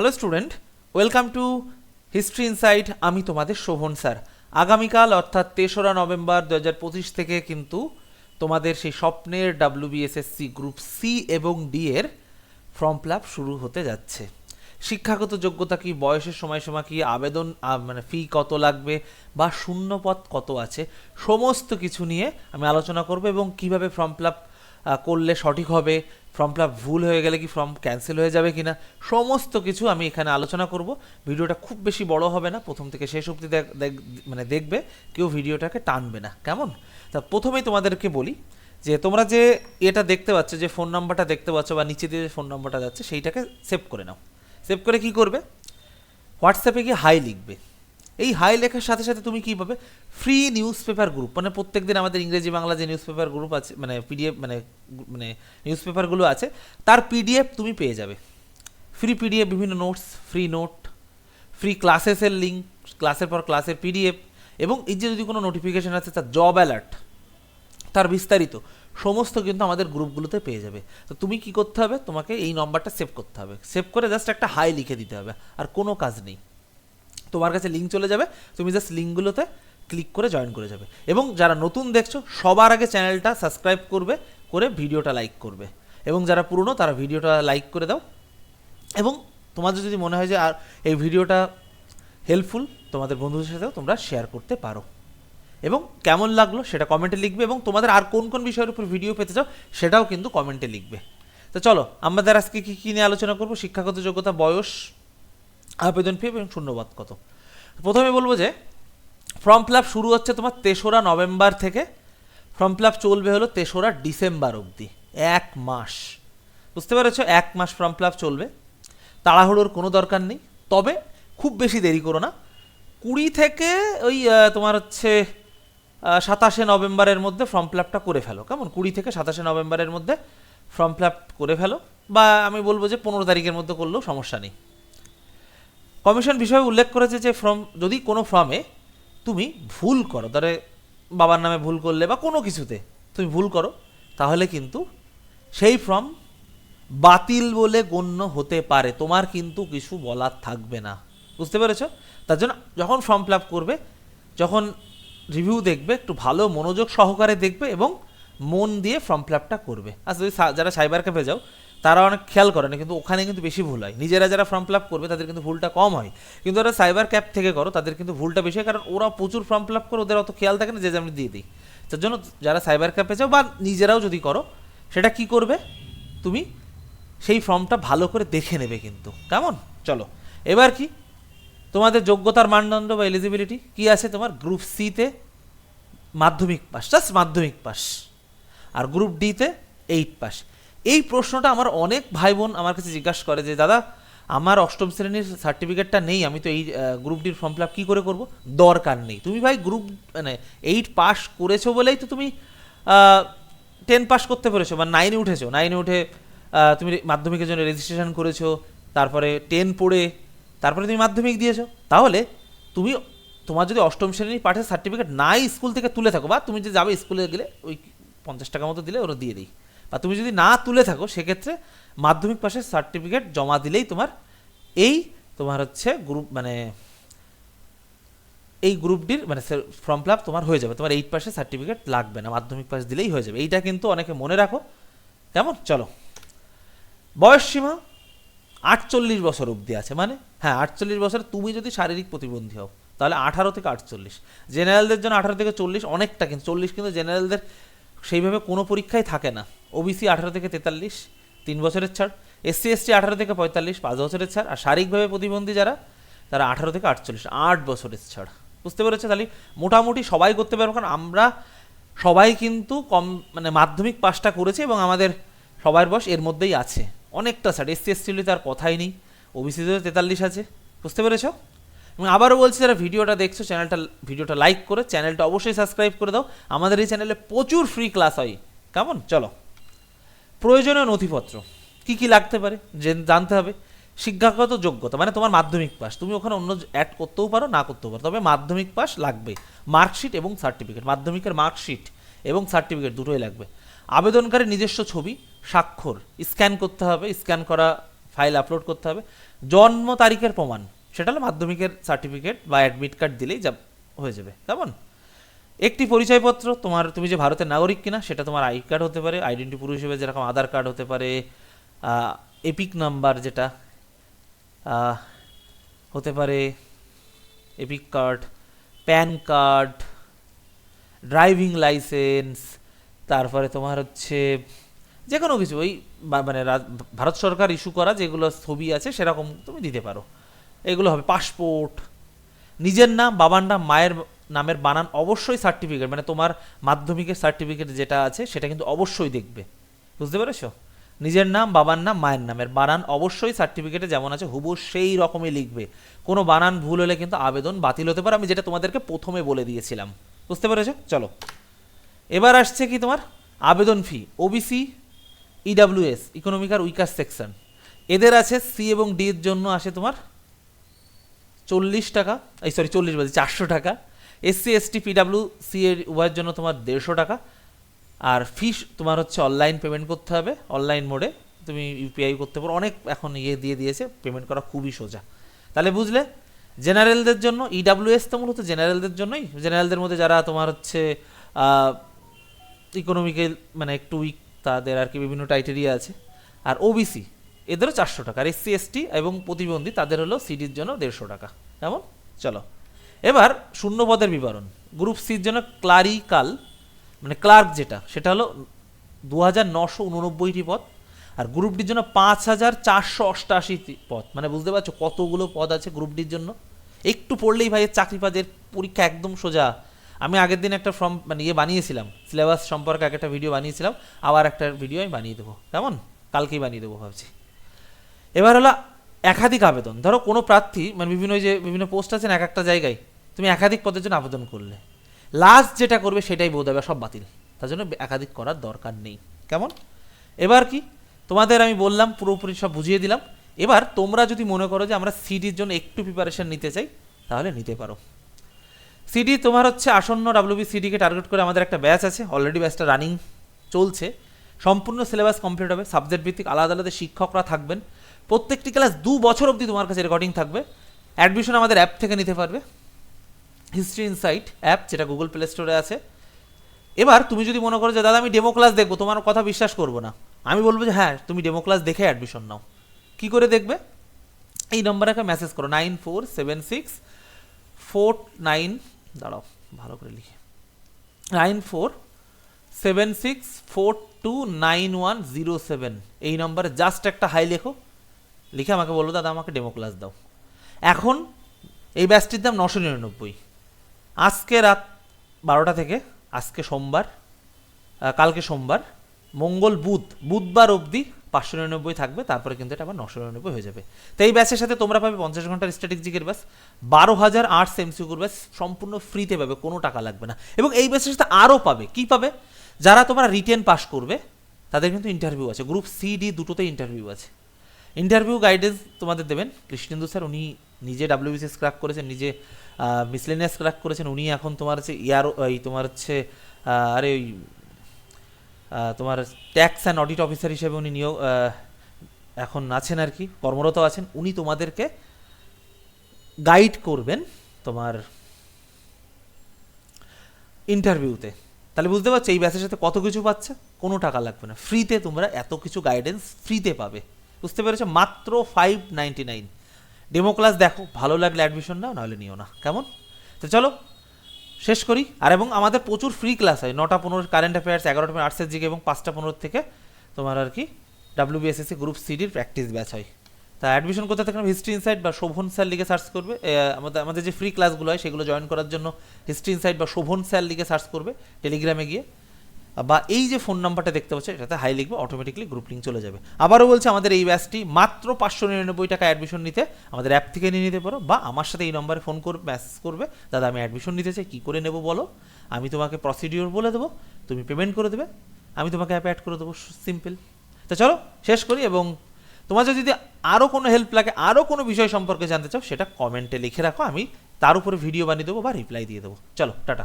Hello student welcome to History Insight আমি তোমাদের Sovan, sir. আগামীকাল, অর্থাৎ তেসরা নভেম্বর দু হাজার পঁচিশ থেকে কিন্তু তোমাদের সেই স্বপ্নের ডাব্লিউবিএসএসসি গ্রুপ সি এবং ডি এর ফর্ম ফিল শুরু হতে যাচ্ছে। শিক্ষাগত যোগ্যতা কি, বয়সের সময়সীমা কি, আবেদন মানে ফি কত লাগবে বা শূন্যপদ কত আছে, সমস্ত কিছু নিয়ে আমি আলোচনা করব এবং কীভাবে ফর্ম ফিল করলে সঠিক হবে ফর্ম ফিল ভুল হয়ে গেলে কি ফর্ম ক্যান্সেল হয়ে যাবে কি না সমস্ত কিছু আমি এখানে আলোচনা করব। ভিডিওটা খুব বেশি বড় হবে না, প্রথম থেকে শেষ অবধি মানে দেখবে, কেউ ভিডিওটাকে টানবে না, কেমন? তা প্রথমেই তোমাদেরকে বলি যে, তোমরা যে এটা দেখতে পাচ্ছ, যে ফোন নাম্বারটা দেখতে পাচ্ছ বা নিচে দিয়ে ফোন নাম্বারটা যাচ্ছে, সেইটাকে সেভ করে নাও। সেভ করে কি করবে? হোয়াটসঅ্যাপে গিয়ে হাই লিখবে। এই হাই লেখার সাথে সাথে তুমি কী পাবে? ফ্রি নিউজ পেপার গ্রুপ মানে প্রত্যেক দিন আমাদের ইংরেজি, বাংলা যে নিউজ পেপার গ্রুপ আছে মানে পিডিএফ মানে মানে নিউজ পেপারগুলো আছে, তার পিডিএফ তুমি পেয়ে যাবে। ফ্রি পিডিএফ বিভিন্ন নোটস ফ্রি নোট ফ্রি ক্লাসেসের লিঙ্ক ক্লাসের পর ক্লাসের পিডিএফ এবং এই যে যদি কোনো নোটিফিকেশান আছে তার জব অ্যালার্ট তার বিস্তারিত, সমস্ত কিন্তু আমাদের গ্রুপগুলোতে পেয়ে যাবে। তো তুমি কি করতে হবে? তোমাকে এই নম্বরটা সেভ করতে হবে। সেভ করে জাস্ট একটা হাই লিখে দিতে হবে, আর কোনো কাজ নেই। তোমার কাছে লিঙ্ক চলে যাবে, তুমি জাস্ট লিঙ্কগুলোতে ক্লিক করে জয়েন করে যাবে। এবং যারা নতুন দেখছ, সবার আগে চ্যানেলটা সাবস্ক্রাইব করবে, করে ভিডিওটা লাইক করবে। এবং যারা পুরনো, তারা ভিডিওটা লাইক করে দাও। এবং তোমাদের যদি মনে হয় যে আর এই ভিডিওটা হেল্পফুল তোমাদের বন্ধুদের সাথেও তোমরা শেয়ার করতে পারো। এবং কেমন লাগল সেটা কমেন্টে লিখবে এবং তোমাদের আর কোন কোন বিষয়ের উপর ভিডিও পেতে চাও, সেটাও কিন্তু কমেন্টে লিখবে। তো চলো, আমাদের আজকে কী কী নিয়ে আলোচনা করব? শিক্ষাগত যোগ্যতা, বয়স আবেদন ফি এবং শূন্যবাদ কত? প্রথমে বলব যে ফর্ম ফিল শুরু হচ্ছে তোমার তেসরা নভেম্বর থেকে। ফর্ম ফিল চলবে হলো তেসরা ডিসেম্বর অবধি, এক মাস। বুঝতে পেরেছ? এক মাস ফর্ম ফিল চলবে। তাড়াহুড়োর কোনো দরকার নেই। তবে খুব বেশি দেরি করো না। কুড়ি থেকে ওই তোমার হচ্ছে সাতাশে নভেম্বরের মধ্যে ফর্ম ফিল আপটা করে ফেলো। কেমন? কুড়ি থেকে সাতাশে নভেম্বরের মধ্যে ফর্ম ফিল করে ফেলো। বা আমি বলব যে পনেরো তারিখের মধ্যে করলেও সমস্যা নেই। কমিশন বিষয়ে উল্লেখ করেছে যে ফর্ম যদি কোনো ফর্মে তুমি ভুল করো, ধরে বাবার নামে ভুল করলে বা কোনো কিছুতে তুমি ভুল করো, তাহলে কিন্তু সেই ফর্ম বাতিল বলে গণ্য হতে পারে। তোমার কিন্তু কিছু বলার থাকবে না। বুঝতে পেরেছ? তার জন্য যখন ফর্ম ফিল করবে, যখন রিভিউ দেখবে, একটু ভালো মনোযোগ সহকারে দেখবে এবং মন দিয়ে ফর্ম ফিল করবে। আর যদি যারা সাইবার ক্যাফে যাও তারা অনেক খেয়াল করে না, কিন্তু ওখানে কিন্তু বেশি ভুল হয়। নিজেরা যারা ফর্ম ফিল করবে, তাদের কিন্তু ভুলটা কম হয়। কিন্তু ওরা সাইবার ক্যাপ থেকে করো, তাদের কিন্তু ভুলটা বেশি হয়, কারণ ওরা প্রচুর ফর্ম ফিল করে, ওদের অত খেয়াল থাকে না যে আমি দিয়ে দিই। তার জন্য যারা সাইবার ক্যাপে যাও, বা নিজেরাও যদি করো, সেটা কি করবে? তুমি সেই ফর্মটা ভালো করে দেখে নেবে কিন্তু। কেমন? চলো। এবার কি? তোমাদের যোগ্যতার মানদণ্ড বা এলিজিবিলিটি কি আছে তোমার? গ্রুপ সিতে Madhyamik pass just Madhyamik pass আর গ্রুপ ডিতে এইট পাস এই প্রশ্নটা আমার অনেক ভাই বোন আমার কাছে জিজ্ঞাসা করে যে, দাদা, আমার অষ্টম শ্রেণির সার্টিফিকেটটা নেই, আমি তো এই গ্রুপ ডির ফর্ম ফিল আপ কী করে করব? দরকার নেই। তুমি ভাই গ্রুপ মানে এইট পাস করেছ বলেই তো তুমি টেন পাস করতে পেরেছ বা নাইনে উঠেছো। নাইনে উঠে তুমি মাধ্যমিকের জন্য রেজিস্ট্রেশন করেছ, তারপরে টেন পড়ে, তারপরে তুমি মাধ্যমিক দিয়েছ। তাহলে তুমি, তোমার যদি অষ্টম শ্রেণির পাঠের সার্টিফিকেট নাই স্কুল থেকে তুলে থাকো বা তুমি যে যাবে স্কুলে গেলে ওই পঞ্চাশ টাকা মতো দিলে ওরা দিয়ে দিই বা তুমি যদি না তুলে থাকো, সেক্ষেত্রে মাধ্যমিক পাশের সার্টিফিকেট জমা দিলেই তোমার এই তোমার হচ্ছে গ্রুপ মানে এই গ্রুপ ডির মানে ফর্ম ফিল তোমার হয়ে যাবে। তোমার এইট পাসের সার্টিফিকেট লাগবে না, মাধ্যমিক পাস দিলেই হয়ে যাবে। এইটা কিন্তু অনেকে মনে রাখো। কেমন? চলো। বয়স সীমা আটচল্লিশ বছর অবধি আছে। মানে হ্যাঁ আটচল্লিশ বছর তুমি যদি শারীরিক প্রতিবন্ধী হও, তাহলে আঠারো থেকে আটচল্লিশ। জেনারেলদের জন্য আঠারো থেকে চল্লিশ অনেকটা কিন্তু, চল্লিশ কিন্তু জেনারেলদের সেইভাবে কোনো পরীক্ষায় থাকে না। ওবিসি আঠারো থেকে তেতাল্লিশ, তিন বছরের ছাড়। এসসি এসটি আঠারো থেকে পঁয়তাল্লিশ, পাঁচ বছরের ছাড়। আর শারীরিকভাবে প্রতিবন্ধী যারা, তারা আঠারো থেকে আটচল্লিশ, আট বছরের ছাড়। বুঝতে পেরেছ তাহলে? মোটামুটি সবাই করতে পারব, কারণ আমরা সবাই কিন্তু কম মানে মাধ্যমিক পাসটা করেছি এবং আমাদের সবার বয়স এর মধ্যেই আছে। অনেকটা ছাড়। এসসি এসটি তার কথাই নেই। ওবিসিতে তেতাল্লিশ আছে। বুঝতে পেরেছ? এবং আবারও বলছি, যারা ভিডিওটা দেখছ, চ্যানেলটা, ভিডিওটা লাইক করে, চ্যানেলটা অবশ্যই সাবস্ক্রাইব করে দাও। আমাদের এই চ্যানেলে প্রচুর ফ্রি ক্লাস হয়। কেমন? চলো। প্রয়োজনীয় নথিপত্র। কি কি লাগতে পারে জেন- জানতে হবে। শিক্ষাগত যোগ্যতা মানে তোমার মাধ্যমিক পাস তুমি ওখানে অন্য অ্যাড করতেও পারো, না করতেও পারো। তবে মাধ্যমিক পাস লাগবে। মার্কশিট এবং সার্টিফিকেট মাধ্যমিকের মার্কশিট এবং সার্টিফিকেট দুটোই লাগবে। আবেদনকারী নিজস্ব ছবি, স্বাক্ষর স্ক্যান করতে হবে স্ক্যান করা ফাইল আপলোড করতে হবে। জন্ম তারিখের প্রমাণ, সেটা হলো মাধ্যমিকের সার্টিফিকেট বা অ্যাডমিট কার্ড দিলেই যা হয়ে যাবে। কেমন? একটি পরিচয়পত্র, তোমার, তুমি যে ভারতের নাগরিক কিনা, সেটা তোমার আই কার্ড হতে পারে, আইডেন্টি প্রুফ হিসেবে যেরকম আধার কার্ড হতে পারে এপিক নাম্বার যেটা হতে পারে, EPIC card, PAN card, driving licence, তারপরে তোমার হচ্ছে যে কোনো কিছু, ওই মানে ভারত সরকার ইস্যু করা যেগুলো ছবি আছে, সেরকম তুমি দিতে পারো। এগুলো হবে পাসপোর্ট, নিজের নাম, বাবার নাম, মায়ের নামের বানান অবশ্যই সার্টিফিকেট মানে তোমার মাধ্যমিকের সার্টিফিকেট যেটা আছে সেটা কিন্তু অবশ্যই দেখবে। বুঝতে পেরেছ? নিজের নাম, বাবার নাম, মায়ের নামের বানান অবশ্যই সার্টিফিকেটে যেমন আছে হুবু সেই রকমই লিখবে। কোনো বানান ভুল হলে কিন্তু আবেদন বাতিল হতে পারে, আমি যেটা তোমাদেরকে প্রথমে বলে দিয়েছিলাম। বুঝতে পেরেছ? চলো। এবার আসছে কি তোমার? আবেদন ফি ওবিসি ইডাব্লিউএস ইকোনমিক আর উইকার সেকশন এদের আছে সি এবং ডি এর জন্য আসে তোমার চল্লিশ টাকা, এই সরি চল্লিশ বলছি, চারশো টাকা। এসসি এসটি পিডাব্লিউ সি এর উভয়ের জন্য তোমার দেড়শো টাকা। আর ফিস তোমার হচ্ছে অনলাইন পেমেন্ট করতে হবে। অনলাইন মোডে তুমি ইউপিআই করতে পারো। অনেক এখন ইয়ে দিয়ে দিয়েছে। পেমেন্ট করা খুবই সোজা। তাহলে বুঝলে? জেনারেলদের জন্য ইডাব্লিউএস তো মূলত জেনারেলদের জন্যই। জেনারেলদের মধ্যে যারা তোমার হচ্ছে ইকোনমিক্যাল মানে একটু উইক তাদের আর কি বিভিন্ন টাইটেরিয়া আছে। আর ওবিসি এদেরও চারশো টাকা। আর এসসি এসটি এবং প্রতিবন্ধী তাদের হলো সিডির জন্য দেড়শো টাকা। কেমন? চলো। এবার শূন্য পদের বিবরণ। গ্রুপ সির জন্য ক্লারিকাল মানে ক্লার্ক যেটা, সেটা হলো দু হাজার নশো উননব্বইটি পদ, আর গ্রুপ ডির জন্য পাঁচ হাজার চারশো অষ্টাশি পদ। মানে বুঝতে পারছ কতগুলো পদ আছে গ্রুপ ডির জন্য? একটু পড়লেই ভাই চাকরি পাদের পরীক্ষা একদম সোজা। আমি আগের দিন একটা ফর্ম মানে ইয়ে বানিয়েছিলাম, সিলেবাস সম্পর্কে এক একটা ভিডিও বানিয়েছিলাম, আবার একটা ভিডিও আমি বানিয়ে দেবো। কেমন? কালকেই বানিয়ে দেবো ভাবছি। এবার হলো একাধিক আবেদন। ধরো কোনো প্রার্থী মানে বিভিন্ন যে বিভিন্ন পোস্ট আছেন এক একটা জায়গায় তুমি একাধিক পদের জন্য আবেদন করলে। লাস্ট যেটা করবে সেটাই বোধ হবে সব বাতিল। তার জন্য একাধিক করার দরকার নেই। কেমন? এবার কি? তোমাদের আমি বললাম, পুরোপুরি সব বুঝিয়ে দিলাম। এবার তোমরা যদি মনে করো যে আমরা সিডির জন্য একটু প্রিপারেশন নিতে চাই, তাহলে নিতে পারো। সিডি তোমার হচ্ছে আসন্ন ডাব্লিউবি সিডিকে টার্গেট করে আমাদের একটা ব্যাচ আছে। অলরেডি ব্যাচটা রানিং চলছে। সম্পূর্ণ সিলেবাস কমপ্লিট হবে। সাবজেক্ট ভিত্তিক আলাদা আলাদা শিক্ষকরা থাকবেন। প্রত্যেকটি ক্লাস দু বছর অবধি তোমার কাছে রেকর্ডিং থাকবে। অ্যাডমিশন আমাদের অ্যাপ থেকে নিতে পারবে। হিস্ট্রি ইনসাইট অ্যাপ যেটা গুগল প্লে স্টোরে আছে। এবার তুমি যদি মনে করো যে, দাদা, আমি ডেমো ক্লাস দেখব, তোমার কথা বিশ্বাস করব না। আমি বলব যে হ্যাঁ তুমি ডেমো ক্লাস দেখে অ্যাডমিশন নাও। কি করে দেখবে? এই নম্বরে একটা মেসেজ করো nine four seven six four nine দাঁড়াও, ভালো করে লিখে। Nine four seven six four two nine one zero seven এই নম্বরে জাস্ট একটা হাই লেখো। লিখে আমাকে বলল, দাদা, আমাকে ডেমো ক্লাস দাও। এখন এই ব্যাচটির দাম নশো নিরানব্বই। আজকে রাত বারোটা থেকে আজকে সোমবার কালকে সোমবার, মঙ্গল বুধ, বুধবার অবধি পাঁচশো নিরানব্বই থাকবে, তারপরে কিন্তু এটা আবার নশো নিরানব্বই হয়ে যাবে। তো এই ব্যাচের সাথে তোমরা পাবে পঞ্চাশ ঘণ্টার স্ট্র্যাটেজিকের ব্যাস বারো হাজার আর্টস এমসিউর ব্যাচ সম্পূর্ণ ফ্রিতে পাবে, কোনো টাকা লাগবে না। এবং এই ব্যাচের সাথে আরও পাবে, কি পাবে? যারা তোমরা রিটেন পাস করবে, তাদের কিন্তু ইন্টারভিউ আছে গ্রুপ সি ডি দুটোতে ইন্টারভিউ আছে। ইন্টারভিউ গাইডেন্স তোমাদের দেবেন, কৃষ্ণেন্দু স্যার উনি নিজে ডাব্লিউবিসিএস ক্র্যাক করেছেন, নিজে মিসলেনিয়াস ক্র্যাক করেছেন, উনি এখন তোমার হচ্ছে ইয়ার এই তোমার হচ্ছে আরে ওই তোমার ট্যাক্স অ্যান্ড অডিট অফিসার হিসেবে উনি নিয়োগ এখন আছেন আর কি, কর্মরত আছেন, উনি তোমাদেরকে গাইড করবেন তোমার ইন্টারভিউতে তাহলে বুঝতে পারছ, এই ব্যাচের সাথে কত কিছু পাচ্ছে? কোনো টাকা লাগবে না। ফ্রিতে তোমরা এত কিছু গাইডেন্স ফ্রিতে পাবে। বুঝতে পেরেছ? মাত্র five ninety nine demo class দেখো, ভালো লাগলে অ্যাডমিশন নাও, নাহলে নিও না। কেমন? তো চলো, শেষ করি। আর এবং আমাদের প্রচুর ফ্রি ক্লাস হয়, নটা পনেরো কারেন্ট অ্যাফেয়ার্স এগারোটা পনেরো আর্টসের জিকে এবং পাঁচটা পনেরো থেকে তোমার আর কি ডাব্লিউবিএসএসসি গ্রুপ সিডির প্র্যাকটিস ব্যাচ হয়। তা অ্যাডমিশন করতে থাকলে হিস্ট্রি ইনসাইট বা শোভন স্যার লিখে সার্চ করবে। আমাদের আমাদের যে ফ্রি ক্লাসগুলো হয়, সেগুলো জয়েন করার জন্য হিস্ট্রি ইনসাইট বা শোভন স্যার লিখে সার্চ করবে টেলিগ্রামে গিয়ে। বা এই যে ফোন নাম্বারটা দেখতে পাচ্ছ, এটাতে হাই লিখবে অটোমেটিকলি গ্রুপ লিঙ্ক চলে যাবে। আবারও বলছে, আমাদের এই ব্যাচটি মাত্র পাঁচশো নিরানব্বই টাকা অ্যাডমিশন নিতে, আমাদের অ্যাপ থেকে নিয়ে নিতে পারো, বা আমার সাথে এই নম্বরে ফোন করবে মেসেজ করবে। দাদা, আমি অ্যাডমিশন নিতে চাই, কী করে নেব বলো? আমি তোমাকে প্রসিডিওর বলে দেবো, তুমি পেমেন্ট করে দেবে, আমি তোমাকে অ্যাপে অ্যাড করে দেবো সিম্পল তো চলো, শেষ করি, এবং তোমার যদি আরও কোনো হেল্প লাগে আরও কোনো বিষয় সম্পর্কে জানতে চাও, সেটা কমেন্টে লিখে রাখো, আমি তার উপরে ভিডিও বানিয়ে দেবো বা রিপ্লাই দিয়ে দেবো। চলো, টাটা।